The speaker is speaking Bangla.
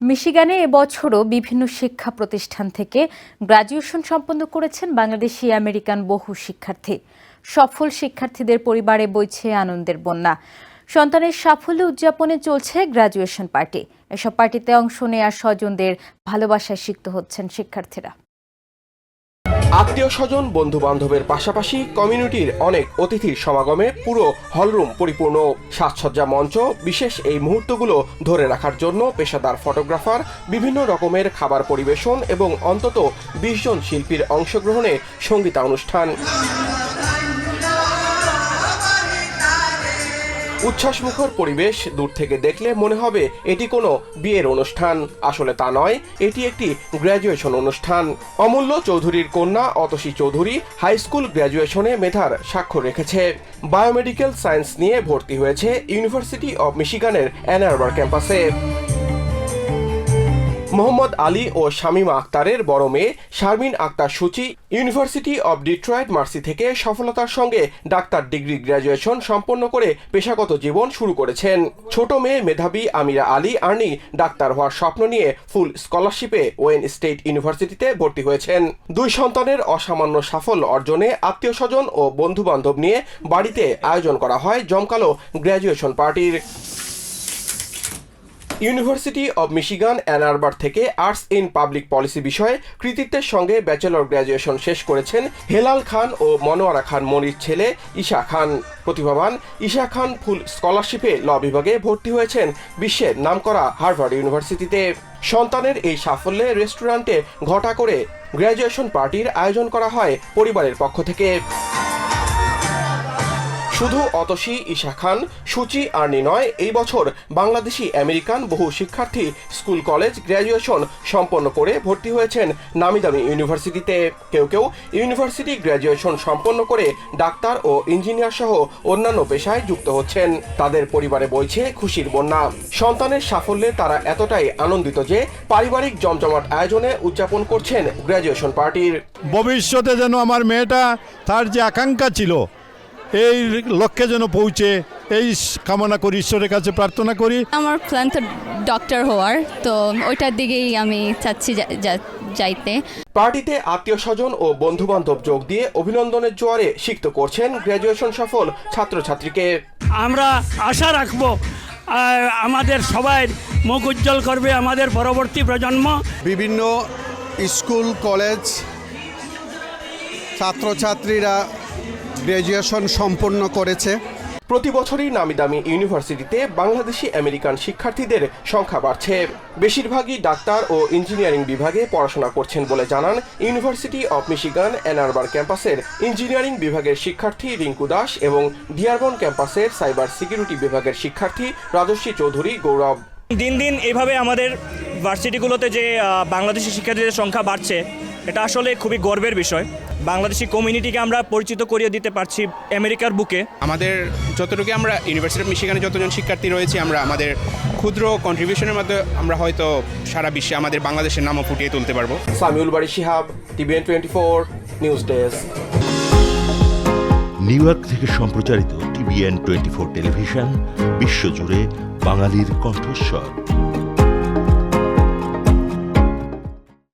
মিশিগানে এবছরও বিভিন্ন শিক্ষা প্রতিষ্ঠান থেকে গ্রাজুয়েশন সম্পন্ন করেছেন বাংলাদেশি আমেরিকান বহু শিক্ষার্থী। সফল শিক্ষার্থীদের পরিবারে বইছে আনন্দের বন্যা। সন্তানের সাফল্য উদযাপনে চলছে গ্রাজুয়েশন পার্টি। এসব পার্টিতে অংশ নেওয়া স্বজনদের ভালোবাসায় সিক্ত হচ্ছেন শিক্ষার্থীরা। আত্মীয় স্বজন বন্ধু বান্ধবের পাশাপাশি কমিউনিটির অনেক অতিথির সমাগমে পুরো হলরুম পরিপূর্ণ। সাজসজ্জা মঞ্চ, বিশেষ এই মুহূর্তগুলো ধরে রাখার জন্য পেশাদার ফটোগ্রাফার বিভিন্ন রকমের খাবার পরিবেশন এবং অন্তত বিশ জন শিল্পীর অংশগ্রহণে সঙ্গীতানুষ্ঠান। উচ্ছ্বাসমুখর পরিবেশ দূর থেকে দেখলে মনে হবে এটি কোনো বিয়ের অনুষ্ঠান। আসলে তা নয়, এটি একটি গ্র্যাজুয়েশন অনুষ্ঠান। অমূল্য চৌধুরীর কন্যা অতসী চৌধুরী হাই স্কুল গ্র্যাজুয়েশনে মেধার স্বাক্ষর রেখেছে। বায়োমেডিক্যাল সায়েন্স নিয়ে ভর্তি হয়েছে ইউনিভার্সিটি অব মিশিগানের অ্যানারবার ক্যাম্পাসে। মোহাম্মদ আলী ও শামীমা আক্তারের বড় মেয়ে শারমিন আক্তার সূচি ইউনিভার্সিটি অব ডিট্রয়েট মার্সি থেকে সফলতার সঙ্গে ডাক্তার ডিগ্রি গ্র্যাজুয়েশন সম্পন্ন করে পেশাগত জীবন শুরু করেছেন। ছোট মেয়ে মেধাবী আমিরা আলী আর্নি ডাক্তার হওয়ার স্বপ্ন নিয়ে ফুল স্কলারশিপে ওয়েন স্টেট ইউনিভার্সিটিতে ভর্তি হয়েছেন। দুই সন্তানের অসামান্য সাফল্য অর্জনে আত্মীয় স্বজন ও বন্ধু বান্ধব নিয়ে বাড়িতে আয়োজন করা হয় জমকালো গ্র্যাজুয়েশন পার্টির। University of Michigan Ann Arbor থেকে আর্টস ইন পাবলিক পলিসি বিষয়ে কৃতিত্বের সঙ্গে ব্যাচেলর গ্র্যাজুয়েশন শেষ করেছেন হেলাল খান ও মনোয়ারা খান মনির ছেলে ঈশা খান। প্রতিভাবান ঈশা খান ফুল স্কলারশিপে ল বিভাগে ভর্তি হয়েছেন বিশ্বের নামকরা হার্ভার্ড ইউনিভার্সিটিতে। সন্তানের এই সাফল্যে রেস্টুরেন্টে ঘটা করে গ্র্যাজুয়েশন পার্টির আয়োজন করা হয় পরিবারের পক্ষ থেকে। শুধু অতসী, ঈশা খান, সূচি আর্নি নয় এই বছর বাংলাদেশি আমেরিকান বহু শিক্ষার্থী স্কুল কলেজ গ্র্যাজুয়েশন সম্পন্ন করে ভর্তি হয়েছেন নামি দামি ইউনিভার্সিটিতে। কেউ কেউ ইউনিভার্সিটি গ্র্যাজুয়েশন সম্পন্ন করে ডাক্তার ও ইঞ্জিনিয়ার সহ অন্যান্য পেশায় যুক্ত হচ্ছেন। তাদের পরিবারে বইছে খুশির বন্যা। সন্তানের সাফল্যে তারা এতটাই আনন্দিত যে পারিবারিক জমজমাট আয়োজনে উদযাপন করছেন গ্র্যাজুয়েশন পার্টির। ভবিষ্যতে যেন আমার মেয়েটা তার যে আকাঙ্ক্ষা ছিল এই লক্ষ্যে যেন পৌঁছে এই কামনা করি ঈশ্বরের কাছে প্রার্থনা করি। আমার প্ল্যান তো ডক্টর হওয়ার তো ওইটার দিকেই আমি চাচ্ছি যাইতে। পার্টিতে আত্মীয় স্বজন ও বন্ধু বান্ধব যোগ দিয়ে অভিনন্দনের জোয়ারে সিক্ত করছেন গ্র্যাজুয়েশন সফল ছাত্রছাত্রীকে। আমরা আশা রাখব আর আমাদের সবাই মুখ উজ্জ্বল করবে আমাদের পরবর্তী প্রজন্ম। বিভিন্ন স্কুল কলেজ ছাত্রছাত্রীরা গ্র্যাজুয়েশন সম্পন্ন করেছে। প্রতি বছরই নামি দামি ইউনিভার্সিটিতে বাংলাদেশি আমেরিকান শিক্ষার্থীদের সংখ্যা বাড়ছে। বেশিরভাগই ডাক্তার ও ইঞ্জিনিয়ারিং বিভাগে পড়াশোনা করছেন বলে জানান ইউনিভার্সিটি অব মিশিগান অ্যানারবার ক্যাম্পাসের ইঞ্জিনিয়ারিং বিভাগের শিক্ষার্থী রিঙ্কু দাস এবং ডিয়ারবন ক্যাম্পাসের সাইবার সিকিউরিটি বিভাগের শিক্ষার্থী রাজস্বী চৌধুরী গৌরব। দিন দিন এভাবে আমাদের ভার্সিটিগুলোতে যে বাংলাদেশি শিক্ষার্থীদের সংখ্যা বাড়ছে এটা আসলে খুবই গর্বের বিষয়। বাংলাদেশি কমিউনিটিকে আমরা পরিচিত করিয়ে দিতে পারছি আমেরিকার বুকে। আমাদের যতটুকু আমরা ইউনিভার্সিটি অফ মিশিগানে যতজন শিক্ষার্থী রয়েছে আমরা আমাদের ক্ষুদ্র কন্ট্রিবিউশনের মধ্যে আমরা হয়তো সারা বিশ্বে আমাদের বাংলাদেশের নামও ফুটিয়ে তুলতে পারব। সামিউল বাড়ি Shihab TVN twenty four news desk. New York থেকে সম্প্রচারিত টিভিএন টোয়েন্টি ফোর টেলিভিশন বিশ্বজুড়ে বাঙালির কণ্ঠস্বর।